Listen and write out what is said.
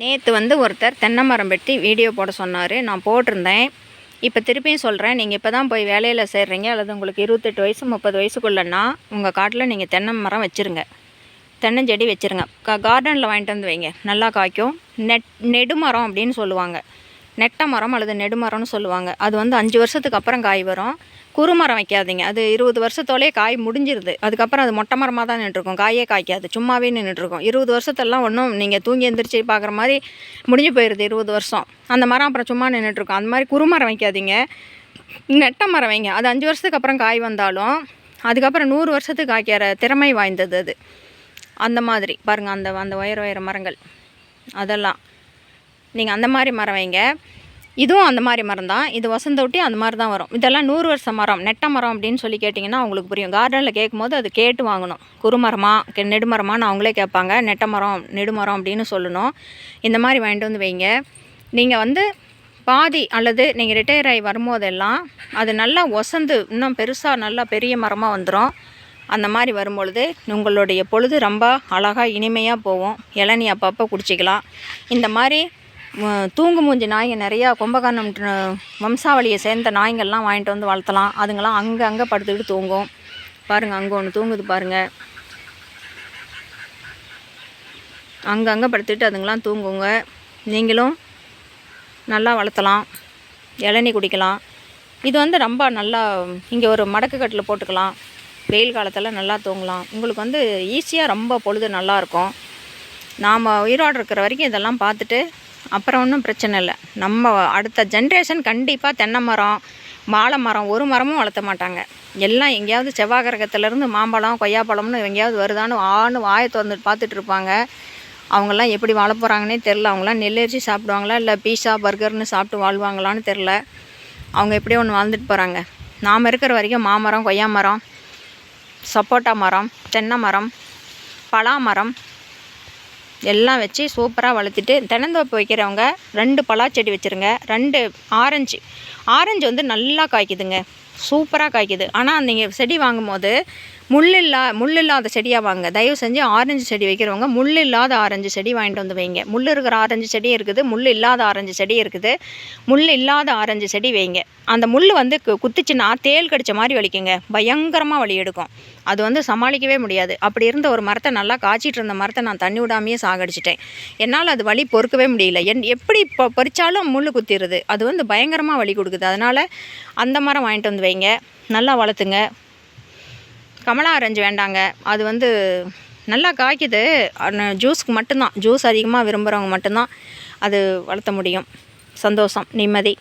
நேற்று வந்து ஒருத்தர் தென்னை மரம் வெட்டி வீடியோ போட சொன்னார். நான் போட்டிருந்தேன். இப்போ திருப்பியும் சொல்கிறேன் நீங்கள் இப்போ தான் போய் வேலையில் சேர்றீங்க. அல்லது உங்களுக்கு இருபத்தெட்டு வயசு முப்பது வயசுக்குள்ளனா உங்கள் காட்டில் நீங்கள் தென்னை மரம் வச்சுருங்க. தென்னஞ்செடி வச்சுருங்க. கா கார்டனில் வாங்கிட்டு வந்து வைங்க. நல்லா காய்க்கும். நெட் நெடுமரம் அப்படின்னு சொல்லுவாங்க. நெட்ட மரம் அல்லது நெடுமரம்னு சொல்லுவாங்க. அது வந்து அஞ்சு வருஷத்துக்கு அப்புறம் காய் வரும். குறுமரம் வைக்காதீங்க. அது இருபது வருஷத்தோலே காய் முடிஞ்சிருது. அதுக்கப்புறம் அது மொட்டை மரமாக தான் நின்றுருக்கும். காயே காய்க்காது. சும்மாவே நின்றுருக்கும். இருபது வருஷத்தெல்லாம் ஒன்றும் நீங்கள் தூங்கி எந்திரிச்சு பார்க்குற மாதிரி முடிஞ்சு போயிடுது இருபது வருஷம். அந்த மரம் அப்புறம் சும்மா நின்றுட்டுருக்கும். அந்த மாதிரி குறுமரம் வைக்காதீங்க. நெட்ட மரம் வைங்க. அது அஞ்சு வருஷத்துக்கு அப்புறம் காய் வந்தாலும் அதுக்கப்புறம் நூறு வருஷத்துக்கு காய்க்கிற திறமை வாய்ந்தது அது. அந்த மாதிரி. பாருங்கள் அந்த அந்த உயர உயர மரங்கள். அதெல்லாம். நீங்கள் அந்த மாதிரி மரம் வைங்க. இதுவும் அந்த மாதிரி மரம் தான். இது வசந்தொட்டி அந்த மாதிரி தான் வரும். இதெல்லாம் நூறு வருஷ மரம் நெட்ட மரம் அப்படின்னு சொல்லி கேட்டிங்கன்னா அவங்களுக்கு புரியும். கார்டனில் கேட்கும்போது அது கேட்டு வாங்கணும். குறுமரமா நெடுமரமானு நெடுமரமான்னு அவங்களே கேட்பாங்க. நெட்ட மரம் நெடுமரம் அப்படின்னு சொல்லணும். இந்த மாதிரி வாங்கிட்டு வந்து வைங்க. நீங்கள் வந்து பாதி அல்லது நீங்கள் ரிட்டையர் ஆகி வரும்போதெல்லாம் அது நல்லா ஒசந்து இன்னும் பெருசாக நல்லா பெரிய மரமாக வந்துடும் அந்த மாதிரி வரும்பொழுது உங்களுடைய பொழுது ரொம்ப அழகாக இனிமையாக போகும். இளநீ அப்பப்போ குடிச்சிக்கலாம். இந்த மாதிரி தூங்கு மூஞ்சி நாய்ங்க நிறையா கும்பகர்ணம் வம்சாவளியை சேர்ந்த நாய்ங்கள்லாம் வாங்கிட்டு வந்து வளர்த்தலாம். அதுங்கெல்லாம் அங்கே அங்கே படுத்துக்கிட்டு தூங்கும். பாருங்கள் அங்கே ஒன்று தூங்குது பாருங்கள் அங்கங்கே படுத்துக்கிட்டு அதுங்கெல்லாம் தூங்குங்க. நீங்களும் நல்லா வளர்த்தலாம். இளநீ குடிக்கலாம். இது வந்து ரொம்ப நல்லா இங்கே ஒரு மடக்கு கட்டில் போட்டுக்கலாம். வெயில் காலத்தில் நல்லா தூங்கலாம். உங்களுக்கு வந்து ஈஸியாக ரொம்ப பொழுது நல்லாயிருக்கும் நாம் உயிரோடு இருக்கிற வரைக்கும் இதெல்லாம் பார்த்துட்டு அப்புறம் ஒன்றும் பிரச்சனை இல்லை. நம்ம அடுத்த ஜென்ரேஷன் கண்டிப்பாக தென்னை மரம் வாழை மரம் ஒரு மரமும் வளர்த்த மாட்டாங்க. எல்லாம் எங்கேயாவது செவ்வாய் கிரகத்துலேருந்து மாம்பழம் கொய்யாப்பழம்னு எங்கேயாவது வருதான்னு ஆன்னு வாயை திறந்துட்டு பார்த்துட்டு இருப்பாங்க. அவங்கெல்லாம் எப்படி வாழ போகிறாங்கன்னே தெரில அவங்களாம் நெல்லரிசி சாப்பிடுவாங்களா இல்லை பீஸா பர்கர்னு சாப்பிட்டு வாழ்வாங்களான்னு தெரில அவங்க எப்படியோ ஒன்று வாழ்ந்துட்டு போகிறாங்க நாம் இருக்கிற வரைக்கும் மாமரம் கொய்யா மரம் சப்போட்டா மரம் தென்னை மரம் பலா மரம் எல்லாம் வச்சு சூப்பராக வளர்த்துட்டு தினந்தோப்பு வைக்கிறவங்க ரெண்டு பலாச்செடி வச்சுருங்க. ரெண்டு ஆரஞ்சு. ஆரஞ்சு வந்து நல்லா காய்க்குதுங்க. சூப்பராக காய்க்குது. ஆனால் நீங்கள் செடி வாங்கும்போது முள் இல்லா முள் இல்லாத செடியாக வாங்க. தயவு செஞ்சு ஆரஞ்சு செடி வைக்கிறவங்க முள் இல்லாத ஆரஞ்சு செடி வாங்கிட்டு வந்து வைங்க. முள் இருக்கிற ஆரஞ்சு செடி இருக்குது முள் இல்லாத ஆரஞ்சு செடி இருக்குது. முள் இல்லாத ஆரஞ்சு செடி வைங்க. அந்த முள் வந்து கு- குத்துச்சுன்னா தேள் கடிச்ச மாதிரி வலிக்குங்க. பயங்கரமாக வலி எடுக்கும். அது வந்து சமாளிக்கவே முடியாது. அப்படி இருந்த ஒரு மரத்தை நல்லா காய்ச்சிட்டு இருந்த மரத்தை நான் தண்ணி விடாமையே சாகடிச்சிட்டேன். என்னால் அது வலி பொறுக்கவே முடியல. என் எப்படி இப்போ பறித்தாலும் முள் குத்திடுது அது வந்து பயங்கரமாக வலி கொடுக்குது. அதனால் அந்த மரம் வாங்கிட்டு வந்து வைங்க நல்லா வளர்த்துங்க. கமலா ஆரஞ்சு வேண்டாங்க. அது வந்து நல்லா காய்க்குது. ஜூஸ்க்கு மட்டும்தான். ஜூஸ் அதிகமாக விரும்புகிறவங்க மட்டும்தான் அது வளர்த்த முடியும். சந்தோஷம் நிம்மதி.